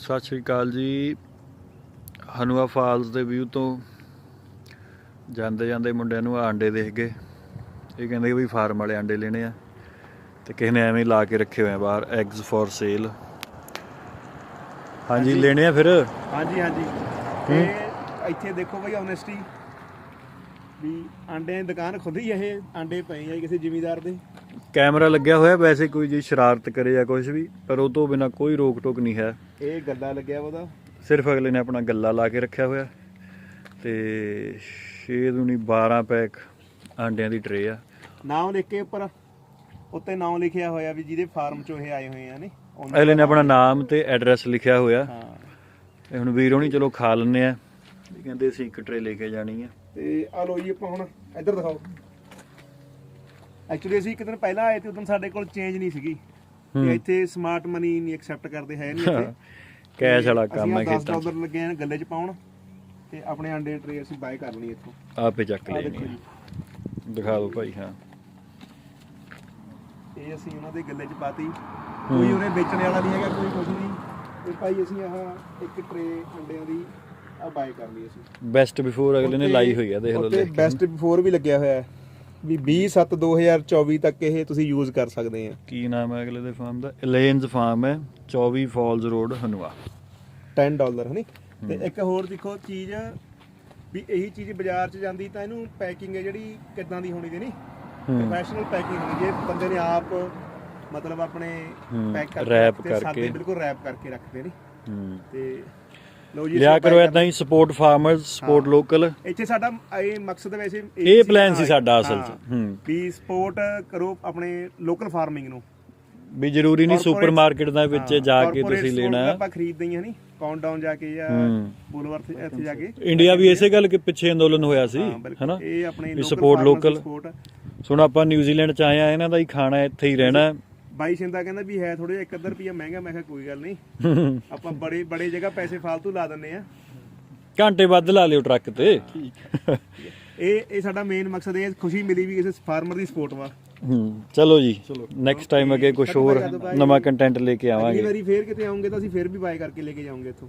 ਸਤਿ ਸ਼੍ਰੀ ਅਕਾਲ ਜੀ। ਹਨੂਆ ਫਾਲਸ ਦੇ ਵਿਊ ਤੋਂ ਜਾਂਦੇ ਜਾਂਦੇ ਮੁੰਡਿਆਂ ਨੂੰ ਆਂਡੇ ਦੇਖ ਗਏ। ਇਹ ਕਹਿੰਦੇ ਵੀ ਫਾਰਮ ਵਾਲੇ ਆਂਡੇ ਲੈਣੇ ਆ ਤੇ ਕਿਸੇ ਨੇ ਐਵੇਂ ਲਾ ਕੇ ਰੱਖੇ ਹੋਏ ਆ ਬਾਹਰ ਐਗਸ ਫॉर ਸੇਲ ਹਾਂਜੀ ਲੈਣੇ ਆ ਫਿਰ? ਹਾਂਜੀ ਹਾਂਜੀ। ਤੇ ਇੱਥੇ ਦੇਖੋ ਬਈ ਓਨੈਸਟੀ ਵੀ ਆਂਡਿਆਂ ਦੀ ਦੁਕਾਨ ਖੁਦ ਹੀ ਇਹ ਆਂਡੇ ਪਏ ਆ ਕਿਸੇ ਜ਼ਿਮੀਦਾਰ ਦੇ। ਕੈਮਰਾ ਲੱਗਿਆ ਹੋਇਆ ਵੈਸੇ ਕੋਈ ਜੀ ਸ਼ਰਾਰਤ ਕਰੇ ਜਾਂ ਕੁਝ ਵੀ ਪਰ ਉਹ ਤੋਂ ਬਿਨਾ ਕੋਈ ਰੋਕ ਟੋਕ ਨਹੀਂ ਹੈ। ਇਹ ਗੱਲਾ ਲੱਗਿਆ ਉਹਦਾ। ਸਿਰਫ ਅਗਲੇ ਨੇ ਆਪਣਾ ਗੱਲਾ ਲਾ ਕੇ ਰੱਖਿਆ ਹੋਇਆ। ਤੇ 6 ਦੂਣੀ 12 ਪੈਕ ਆਂਡਿਆਂ ਦੀ ਟਰੇ ਆ। ਨਾਮ ਲਿਖ ਕੇ ਉੱਪਰ ਉੱਤੇ ਨਾਮ ਲਿਖਿਆ ਹੋਇਆ ਵੀ ਜਿਹਦੇ ਫਾਰਮ ਚੋਂ ਇਹ ਆਏ ਹੋਏ ਆ ਨੇ। ਅਗਲੇ ਨੇ ਆਪਣਾ ਨਾਮ ਤੇ ਐਡਰੈਸ ਲਿਖਿਆ ਹੋਇਆ। ਹਾਂ। ਹੁਣ ਵੀਰ ਹੋਣੀ ਚਲੋ ਖਾ ਲੈਣੇ ਆ। ਇਹ ਕਹਿੰਦੇ ਅਸੀਂ ਇੱਕ ਟਰੇ ਲੈ ਕੇ ਜਾਣੀ ਆ। ਤੇ ਆ ਲੋ ਜੀ ਆਪਾਂ ਹੁਣ ਇੱਧਰ ਦਿਖਾਓ। ਐਕਚੁਅਲੀ ਅਸੀਂ ਇੱਕ ਦਿਨ ਪਹਿਲਾਂ ਆਏ ਤੇ ਉਦੋਂ ਸਾਡੇ ਕੋਲ ਚੇਂਜ ਨਹੀਂ ਸੀਗੀ। ਤੇ ਇੱਥੇ ਸਮਾਰਟ ਮਨੀ ਨਹੀਂ ਐਕਸੈਪਟ ਕਰਦੇ ਹੈ ਨਹੀਂ ਇੱਥੇ। ਕੈਸ਼ ਵਾਲਾ ਕੰਮ ਹੈ 10 ਖੇਤਾਂ 'ਚ। ਡਾਲਰ ਲੱਗੇ ਆ ਗੱਲੇ 'ਚ ਪਾਉਣ ਤੇ ਆਪਣੇ ਅੰਡੇ ਟਰੇ ਅਸੀਂ ਬਾਏ ਕਰ ਲਈ ਇੱਥੋਂ। ਆਪੇ ਚੱਕ ਲੈਣੀ ਦੇਖੋ ਦਿਓ ਭਾਈ ਹਾਂ। ਇਹ ਅਸੀਂ ਉਹਨਾਂ ਦੇ ਗੱਲੇ 'ਚ ਪਾਤੀ। ਕੋਈ ਉਹਨੇ ਵੇਚਣ ਵਾਲਾ ਨਹੀਂ ਹੈਗਾ ਕੋਈ ਕੁਝ ਨਹੀਂ। ਤੇ ਭਾਈ ਅਸੀਂ ਆਹ ਇੱਕ ਟਰੇ ਅੰਡਿਆਂ ਦੀ ਆ ਬਾਏ ਕਰ ਲਈ ਅਸੀਂ। ਬੈਸਟ ਬਿਫੋਰ ਅਗਲੇ ਨੇ ਲਾਈ ਹੋਈ ਆ ਦੇਖ ਲਓ ਕੇ। ਬੈਸਟ ਬਿਫੋਰ ਵੀ ਲੱਗਿਆ ਹੋਇਆ ਹੈ। ਵੀ 20 7 2024 ਤੱਕ ਇਹ ਤੁਸੀਂ ਯੂਜ਼ ਕਰ ਸਕਦੇ ਆ। ਕੀ ਨਾਮ ਹੈ ਅਗਲੇ ਦੇ ਫਾਰਮ ਦਾ? ਇਲੇਨਸ ਫਾਰਮ ਹੈ 24 ਫਾਲਸ ਰੋਡ ਹਨੂਆ। 10 ਡਾਲਰ ਹਨੀ? ਤੇ ਇੱਕ ਹੋਰ ਦੇਖੋ ਚੀਜ਼ ਵੀ ਇਹੀ ਚੀਜ਼ ਬਾਜ਼ਾਰ 'ਚ ਜਾਂਦੀ ਤਾਂ ਇਹਨੂੰ ਪੈਕਿੰਗ ਹੈ ਜਿਹੜੀ ਕਿੱਦਾਂ ਦੀ ਹੋਣੀ ਦੇ ਨਹੀਂ। ਪ੍ਰੋਫੈਸ਼ਨਲ ਪੈਕਿੰਗ ਹੋਣੀ ਜੇ ਬੰਦੇ ਨੇ ਆਪ ਮਤਲਬ ਆਪਣੇ ਪੈਕ ਕਰਕੇ ਰੱਖਤੇ, ਕਰਕੇ। ਬਿਲਕੁਲ ਰੈਪ ਕਰਕੇ ਰੱਖਦੇ ਨੇ ਤੇ ਲਓ ਜੀ ਲਿਆ ਕਰੋ ਇਦਾਂ ਹੀ ਸਪੋਰਟ ਫਾਰਮਰਸ ਸਪੋਰਟ। ਲੋਕਲ ਇੱਥੇ ਸਾਡਾ ਇਹ ਮਕਸਦ ਵੈਸੇ ਇਹ plan ਸੀ ਸਾਡਾ ਅਸਲ 'ਚ। ਹੂੰ। ਵੀ ਸਪੋਰਟ ਕਰੋ ਆਪਣੇ ਲੋਕਲ ਫਾਰਮਿੰਗ ਨੂੰ ਵੀ ਜ਼ਰੂਰੀ ਨਹੀਂ ਸੁਪਰਮਾਰਕਟ ਦਾ ਵਿੱਚ ਜਾ ਕੇ ਤੁਸੀਂ ਲੈਣਾ ਆਪਾਂ ਖਰੀਦਦੇ ਹੀ ਨਹੀਂ ਕਾਊਂਟਡਾਊਨ ਜਾ ਕੇ ਜਾਂ। ਬੁਲਵਰਥ ਇੱਥੇ ਜਾ ਕੇ ਇੰਡੀਆ ਵੀ ਇਸੇ ਗੱਲ ਕਿ ਪਿੱਛੇ ਅੰਦੋਲਨ ਹੋਇਆ ਸੀ। ਹਨਾ ਇਹ ਆਪਣੇ ਸਪੋਰਟ ਲੋਕਲ। ਸੁਣ ਆਪਾਂ ਨਿਊਜ਼ੀਲੈਂਡ ਚ ਆਏ ਆ ਇਹਨਾਂ ਦਾ ਹੀ ਖਾਣਾ ਇੱਥੇ ਹੀ ਰਹਿਣਾ। ਬਾਈ ਸਿੰਦਾ ਕਹਿੰਦਾ ਵੀ ਹੈ ਥੋੜੇ ਇੱਕ ਅੱਧਾ ਰੁਪਿਆ ਮਹਿੰਗਾ ਮੈਂ ਕਿਹਾ ਕੋਈ ਗੱਲ ਨਹੀਂ। ਆਪਾਂ ਬੜੇ ਬੜੇ ਜਗ੍ਹਾ ਪੈਸੇ ਫालतू ਲਾ ਦਿੰਨੇ ਆ ਘੰਟੇ ਵੱਧ ਲਾ ਲਿਓ ਟਰੱਕ ਤੇ। ਇਹ ਇਹ ਸਾਡਾ ਮੇਨ ਮਕਸਦ ਇਹ ਖੁਸ਼ੀ ਮਿਲੀ ਵੀ ਕਿਸੇ ਫਾਰਮਰ ਦੀ ਸਪੋਰਟ ਵਾ। ਹੂੰ ਚਲੋ ਜੀ ਨੈਕਸਟ ਟਾਈਮ ਅੱਗੇ ਕੁਝ ਹੋਰ ਨਵਾਂ ਕੰਟੈਂਟ ਲੈ ਕੇ ਅਗਲੀ ਆਵਾਂਗੇ। ਵਾਰੀ ਫੇਰ ਕਿਤੇ ਆਉਂਗੇ ਤਾਂ ਅਸੀਂ ਫੇਰ ਵੀ ਬਾਏ ਕਰਕੇ ਲੈ ਕੇ ਜਾਵਾਂਗੇ ਇੱਥੋਂ।